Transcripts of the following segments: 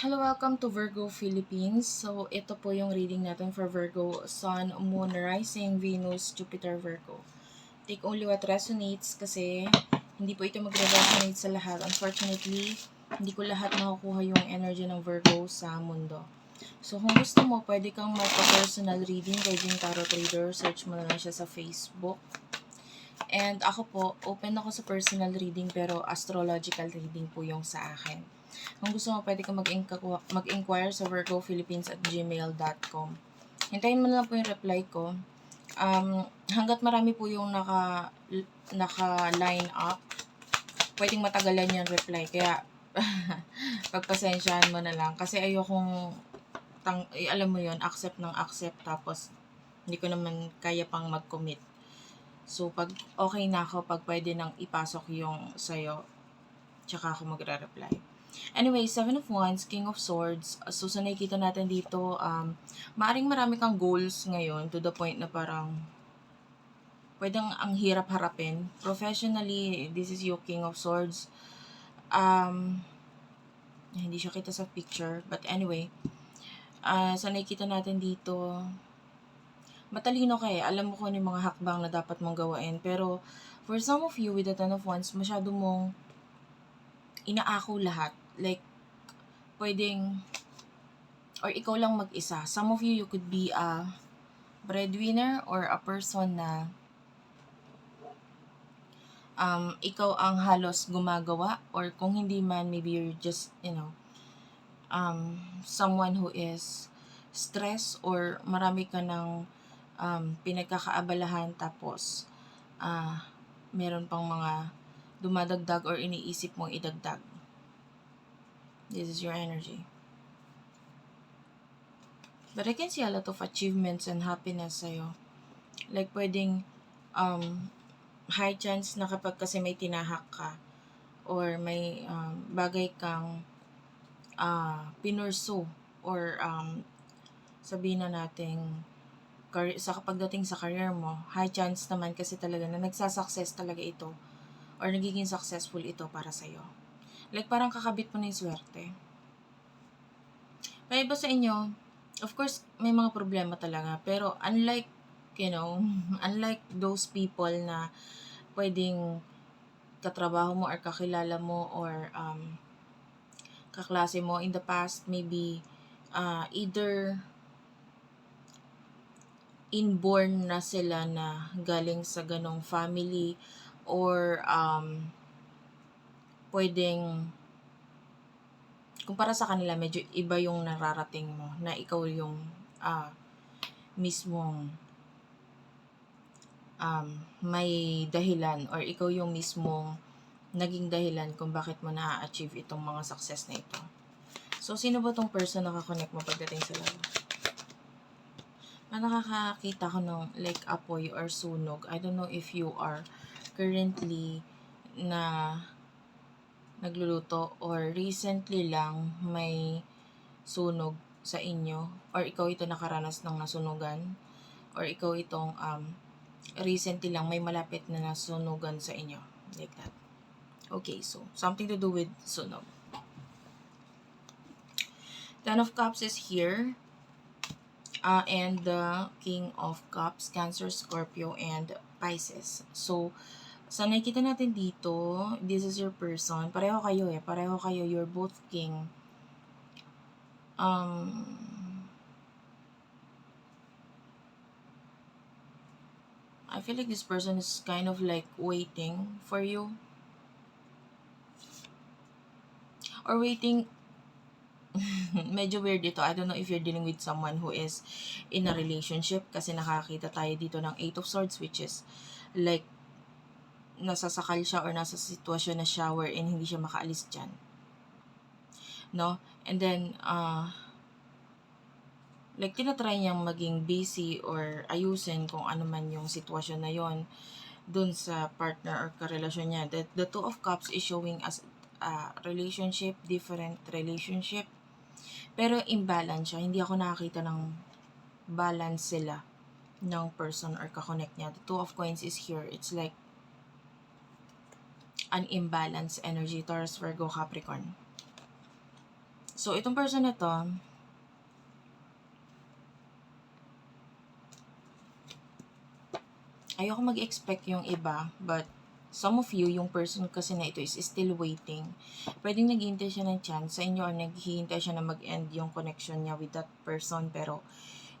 Hello, welcome to Virgo Philippines. So, ito po yung reading natin for Virgo, Sun, Moon, Rising, Venus, Jupiter, Virgo. Take only what resonates kasi hindi po ito magre-resonate sa lahat. Unfortunately, hindi ko lahat makukuha yung energy ng Virgo sa mundo. So, kung gusto mo, pwede kang magpa-personal reading kay Jing Tarot Trader. Search mo na lang siya sa Facebook. And ako po, open ako sa personal reading pero astrological reading po yung sa akin. Kung gusto mo, pwede ka mag-inqu- mag-inquire sa virgophilippines at gmail.com. Hintayin mo na lang po yung reply ko. Um, hanggat marami po yung naka, naka-line up, pwedeng matagalan yung reply. Kaya, pagpasensyahan mo na lang. Kasi ayokong, tang, eh, alam mo yon accept ng accept. Tapos, hindi ko naman kaya pang mag-commit. So, pag okay na ako, pag pwede nang ipasok yung sa'yo, tsaka ako magre-reply. Anyway, Seven of Wands, King of Swords. So, sa nakikita natin dito, um, maaring marami kang goals ngayon to the point na parang pwedeng ang hirap harapin. Professionally, this is your King of Swords. Um, hindi siya kita sa picture. But anyway, uh, sa nakikita natin dito, matalino ka eh. Alam mo kung ano yung mga hakbang na dapat mong gawain. Pero, for some of you with the Ten of Wands, masyado mong inaako lahat. Like, pwedeng, or ikaw lang mag-isa. Some of you, you could be a breadwinner or a person na um, ikaw ang halos gumagawa or kung hindi man, maybe you're just, you know, um, someone who is stress or marami ka ng um, pinagkakaabalahan tapos uh, meron pang mga dumadagdag or iniisip mong idagdag. This is your energy. But I can see a lot of achievements and happiness sa'yo. Like, pwedeng um, high chance na kapag kasi may tinahak ka or may um, bagay kang uh, pinurso or um, sabihin na nating sa kapagdating sa career mo, high chance naman kasi talaga na nagsasucess talaga ito or nagiging successful ito para sa'yo. Like, parang kakabit mo na yung swerte. Pero iba sa inyo, of course, may mga problema talaga. Pero unlike, you know, unlike those people na pwedeng katrabaho mo or kakilala mo or um, kaklase mo in the past, maybe uh, either inborn na sila na galing sa ganong family or um, pwedeng kumpara sa kanila medyo iba yung nararating mo na ikaw yung uh, mismong um, may dahilan or ikaw yung mismong naging dahilan kung bakit mo na-achieve itong mga success na ito. So, sino ba tong person na kakonect mo pagdating sa laro? Na nakakakita ko ng like apoy or sunog. I don't know if you are currently na nagluluto or recently lang may sunog sa inyo or ikaw ito nakaranas ng nasunugan or ikaw itong um, recently lang may malapit na nasunugan sa inyo. Like that. Okay, so something to do with sunog. Ten of Cups is here. Uh, and the King of Cups, Cancer, Scorpio, and Pisces. So, sa nakikita natin dito, this is your person. Pareho kayo eh. Pareho kayo. You're both king. Um, I feel like this person is kind of like waiting for you. Or waiting medyo weird ito. I don't know if you're dealing with someone who is in a relationship kasi nakakita tayo dito ng Eight of Swords which is like nasasakal siya or nasa sitwasyon na siya wherein hindi siya makaalis dyan. No? And then, uh, like, tinatry niyang maging busy or ayusin kung ano man yung sitwasyon na yon dun sa partner or karelasyon niya. The, the Two of Cups is showing as a relationship, different relationship. Pero imbalance siya. Hindi ako nakakita ng balance sila ng person or kakonect niya. The Two of Coins is here. It's like an imbalanced energy, Taurus, Virgo, Capricorn. So, itong person na to, ayoko mag-expect yung iba, but some of you, yung person kasi na ito is still waiting. Pwedeng naghihintay siya ng chance sa inyo or naghihintay siya na mag-end yung connection niya with that person, pero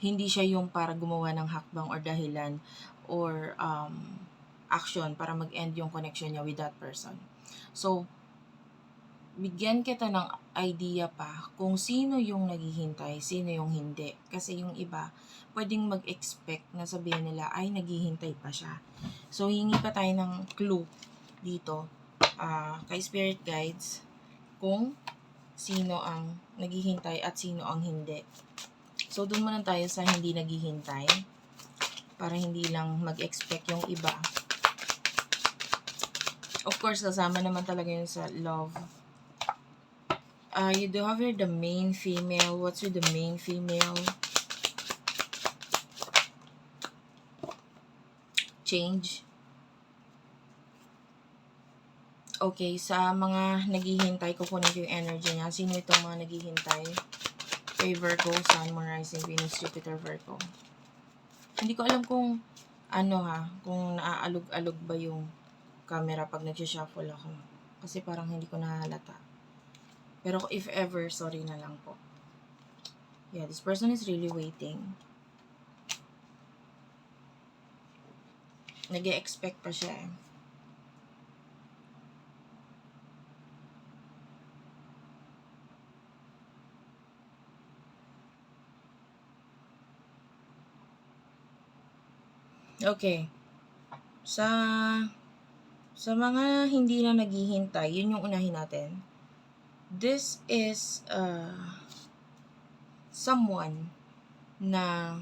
hindi siya yung para gumawa ng hakbang or dahilan or um, action para mag-end yung connection niya with that person. So, bigyan kita ng idea pa kung sino yung naghihintay, sino yung hindi. Kasi yung iba, pwedeng mag-expect na sabihin nila, ay, naghihintay pa siya. So, hingi pa tayo ng clue dito ah, kay Spirit Guides kung sino ang naghihintay at sino ang hindi. So, doon muna tayo sa hindi naghihintay para hindi lang mag-expect yung iba. Of course, kasama naman talaga yun sa love. Uh, you do have the main female. What's with the main female? Change. Okay, sa mga naghihintay, kukunin ko yung energy niya. Sino itong mga naghihintay? Kay Virgo, Sun, Moon, Rising, Venus, Jupiter, Virgo. Hindi ko alam kung ano ha, kung naaalog-alog ba yung camera pag nag-shuffle ako. Kasi parang hindi ko nahalata. Pero if ever, sorry na lang po. Yeah, this person is really waiting. nag expect pa siya eh. Okay. Sa sa mga hindi na naghihintay, yun yung unahin natin. This is uh, someone na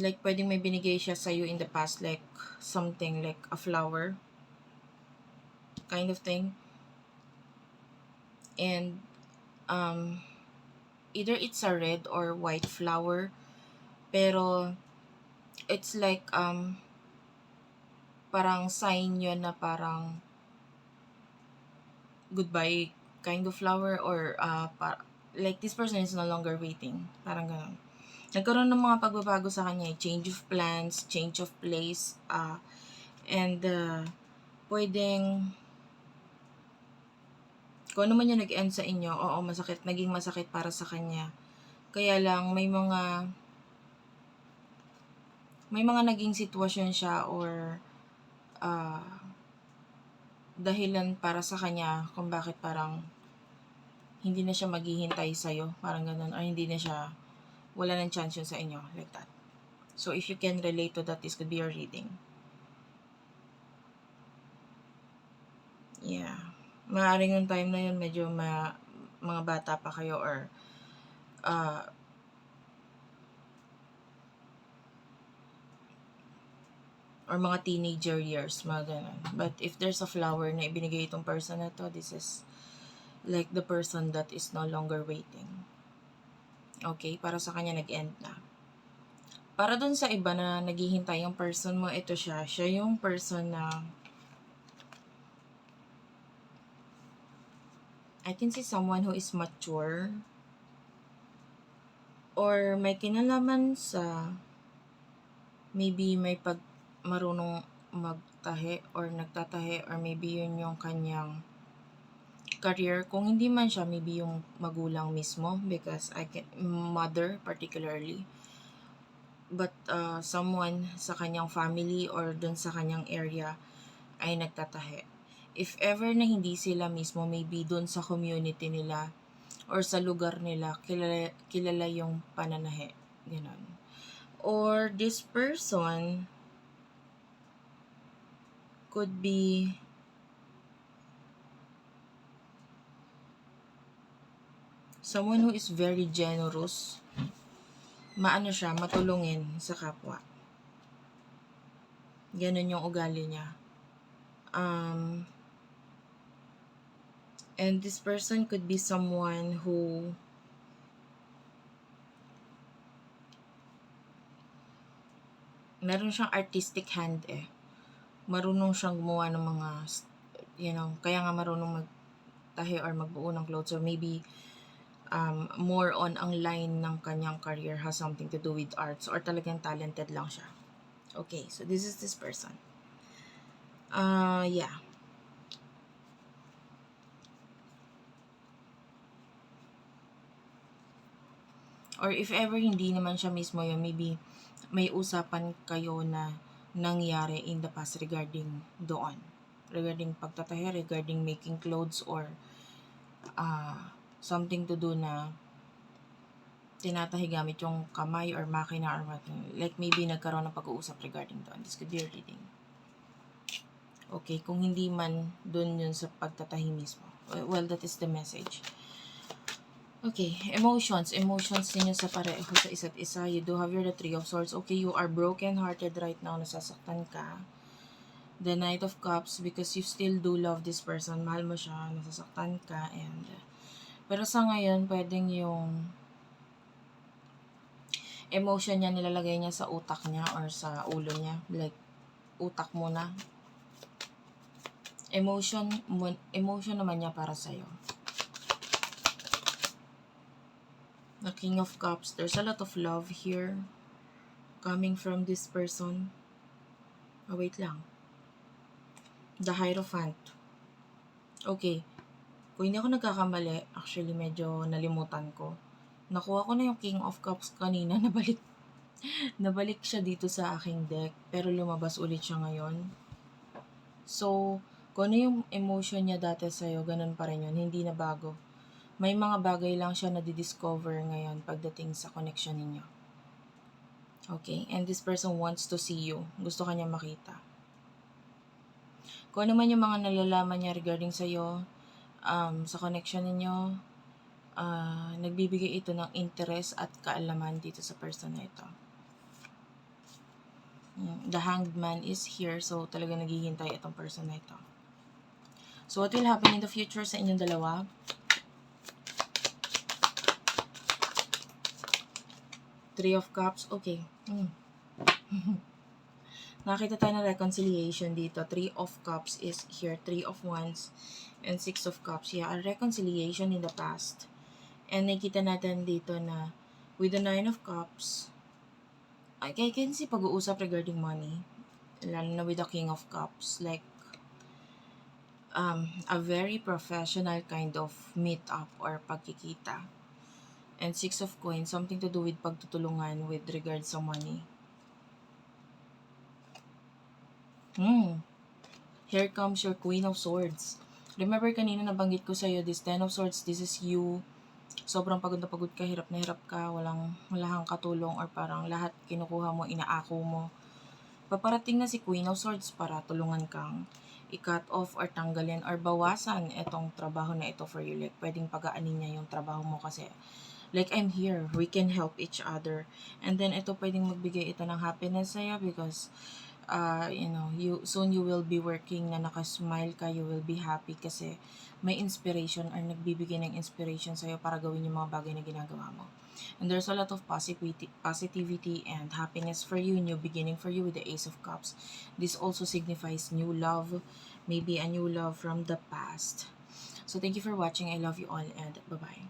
like pwedeng may binigay siya sa you in the past like something like a flower kind of thing and um either it's a red or white flower pero it's like um parang sign yun na parang goodbye kind of flower or uh, par- like this person is no longer waiting parang ganun nagkaroon ng mga pagbabago sa kanya, eh. change of plans, change of place, uh, and uh, pwedeng kung ano man yung nag-end sa inyo, oo, masakit, naging masakit para sa kanya. Kaya lang, may mga may mga naging sitwasyon siya or uh, dahilan para sa kanya kung bakit parang hindi na siya maghihintay sa'yo, parang ganun, or hindi na siya wala nang chance yun sa inyo. Like that. So, if you can relate to that, this could be your reading. Yeah. Maaring yung time na yun, medyo ma, mga bata pa kayo or uh, or mga teenager years, mga ganun. But if there's a flower na ibinigay itong person na to, this is like the person that is no longer waiting. Okay, para sa kanya nag-end na. Para dun sa iba na naghihintay yung person mo, ito siya. Siya yung person na I can see someone who is mature or may kinalaman sa maybe may pag marunong magtahe or nagtatahe or maybe yun yung kanyang career, kung hindi man siya, maybe yung magulang mismo, because I can, mother particularly, but uh, someone sa kanyang family or dun sa kanyang area ay nagtatahe. If ever na hindi sila mismo, maybe dun sa community nila or sa lugar nila, kilala, kilala yung pananahe. Ganon. Or this person could be someone who is very generous, maano siya, matulungin sa kapwa. Ganun yung ugali niya. Um, and this person could be someone who meron siyang artistic hand eh. Marunong siyang gumawa ng mga you know, kaya nga marunong magtahi or magbuo ng clothes or maybe um, more on ang line ng kanyang career has something to do with arts or talagang talented lang siya. Okay, so this is this person. Uh, yeah. Or if ever hindi naman siya mismo yun, maybe may usapan kayo na nangyari in the past regarding doon. Regarding pagtatahi, regarding making clothes or uh, something to do na tinatahi gamit yung kamay or makina or what. Like maybe nagkaroon ng pag-uusap regarding doon. This could be a reading. Okay, kung hindi man doon yun sa pagtatahi mismo. Well, that is the message. Okay, emotions. Emotions ninyo sa pareho sa isa't isa. You do have your the Three of Swords. Okay, you are broken-hearted right now. Nasasaktan ka. The Knight of Cups because you still do love this person. Mahal mo siya. Nasasaktan ka. And, pero sa ngayon, pwedeng yung emotion niya nilalagay niya sa utak niya or sa ulo niya. Like, utak mo na. Emotion, mo- emotion naman niya para sa'yo. The King of Cups. There's a lot of love here coming from this person. Oh, wait lang. The Hierophant. Okay. Kung hindi ako nagkakamali, actually medyo nalimutan ko. Nakuha ko na yung King of Cups kanina. Nabalik, nabalik siya dito sa aking deck. Pero lumabas ulit siya ngayon. So, kung ano yung emotion niya dati sa'yo, ganun pa rin yun. Hindi na bago may mga bagay lang siya na di-discover ngayon pagdating sa connection ninyo. Okay? And this person wants to see you. Gusto kanya makita. Kung ano man yung mga nalalaman niya regarding sa'yo, um, sa connection ninyo, uh, nagbibigay ito ng interest at kaalaman dito sa person na ito. Mm, The hanged man is here, so talaga naghihintay itong person na ito. So, what will happen in the future sa inyong dalawa? Three of Cups. Okay. Mm. Nakita tayo ng reconciliation dito. Three of Cups is here. Three of Wands and Six of Cups. Yeah, a reconciliation in the past. And nakita natin dito na with the Nine of Cups, I can see pag-uusap regarding money. Lalo na with the King of Cups. Like, um, a very professional kind of meet-up or pagkikita and six of coins, something to do with pagtutulungan with regards sa money. Hmm. Here comes your Queen of Swords. Remember kanina nabanggit ko sa'yo, this Ten of Swords, this is you. Sobrang pagod na pagod ka, hirap na hirap ka, walang, wala kang katulong or parang lahat kinukuha mo, inaako mo. Paparating na si Queen of Swords para tulungan kang i-cut off or tanggalin or bawasan itong trabaho na ito for you. Like, pwedeng pagaanin niya yung trabaho mo kasi like I'm here, we can help each other. And then ito pwedeng magbigay ito ng happiness sa'yo because uh, you know, you soon you will be working na nakasmile ka, you will be happy kasi may inspiration or nagbibigay ng inspiration sa'yo para gawin yung mga bagay na ginagawa mo. And there's a lot of positivity, positivity and happiness for you, new beginning for you with the Ace of Cups. This also signifies new love, maybe a new love from the past. So thank you for watching. I love you all and bye-bye.